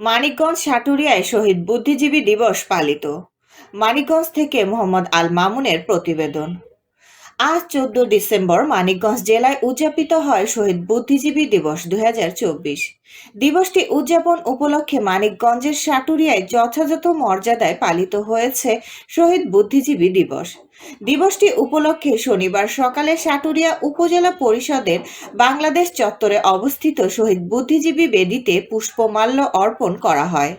মানিকগঞ্জ সাটুরিয়ায় শহীদ বুদ্ধিজীবী দিবস পালিত। মানিকগঞ্জ থেকে মোহাম্মদ আল মামুনের প্রতিবেদন। আজ চোদ্দ ডিসেম্বর মানিকগঞ্জ জেলায় উদযাপিত হয় শহীদ বুদ্ধিজীবী দিবস দুই দিবসটি উদযাপন উপলক্ষে মানিকগঞ্জের সাটুরিয়ায় যথাযথ মর্যাদায় পালিত হয়েছে শহীদ বুদ্ধিজীবী দিবস। দিবসটি উপলক্ষে শনিবার সকালে সাটুরিয়া উপজেলা পরিষদের বাংলাদেশ চত্বরে অবস্থিত শহীদ বুদ্ধিজীবী বেদিতে পুষ্পমাল্য অর্পণ করা হয়।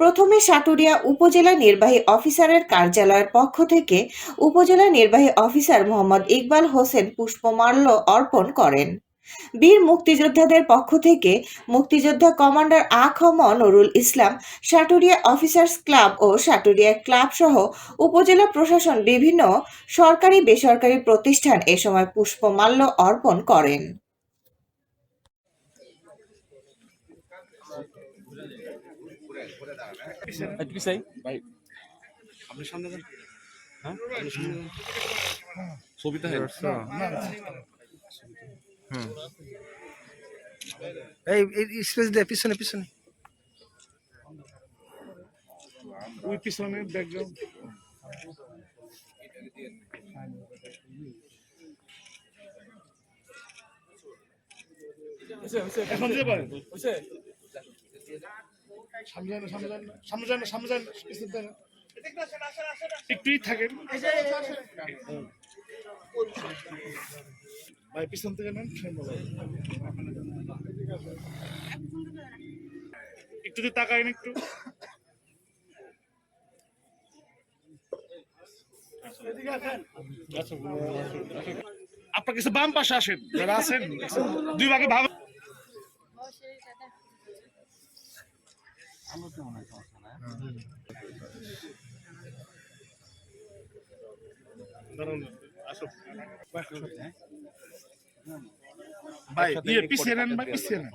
প্রথমে সাটুরিয়া উপজেলা নির্বাহী অফিসারের কার্যালয়ের পক্ষ থেকে উপজেলা নির্বাহী অফিসার মোহাম্মদ ইকবাল হোসেন পুষ্পমাল্য অর্পণ করেন। বীর মুক্তিযোদ্ধাদের পক্ষ থেকে মুক্তিযোদ্ধা কমান্ডার আ খ ম নুরুল ইসলাম, সাটুরিয়া অফিসার্স ক্লাব ও সাটুরিয়া ক্লাব সহ উপজেলা প্রশাসন বিভিন্ন সরকারি বেসরকারি প্রতিষ্ঠান এ সময় পুষ্পমাল্য অর্পণ করেন। একটু পিছাই ভাই আপনি সামনে যান। হ্যাঁ? আপনি ছবিটা হেন এই এই স্পেস দে পিছনে পিছনে। ওই পিছনে ব্যাকগ্রাউন্ড এখন যে হইছে সামনে যান সামনে যান সামনে যান সামনে যান একটুই থাকেন। ভাই পিছন থেকে নেন একটু যদি তাকাইন একটু। আপনার কিছু বাম পাশে আসেন। যারা আছেন দুই ভাগে ভাগ ভাই ইয়ে পিছিয়ে নেন ভাই পিছিয়ে নেন।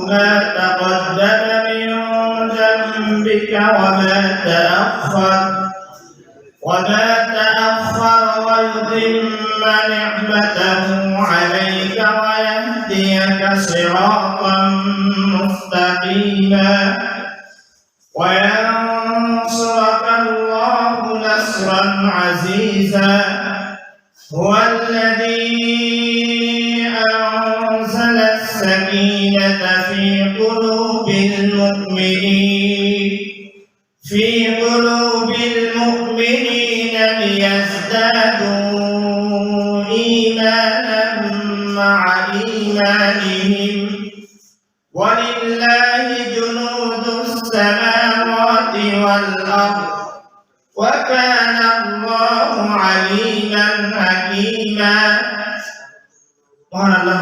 ما تقدم من ذنبك وما تأخر وما تأخر ويتم نعمته عليك ويهديك صراطا مستقيما. وينصرك الله نصرا عزيزا. هو الذي أنزل السكينة في قلوب المؤمنين في قلوب المؤمنين ليزدادوا إيمانا مع إيمانهم. ولله جنود السماوات والأرض وكان الله عليما حكيما হামিমা মহান আল্লাহ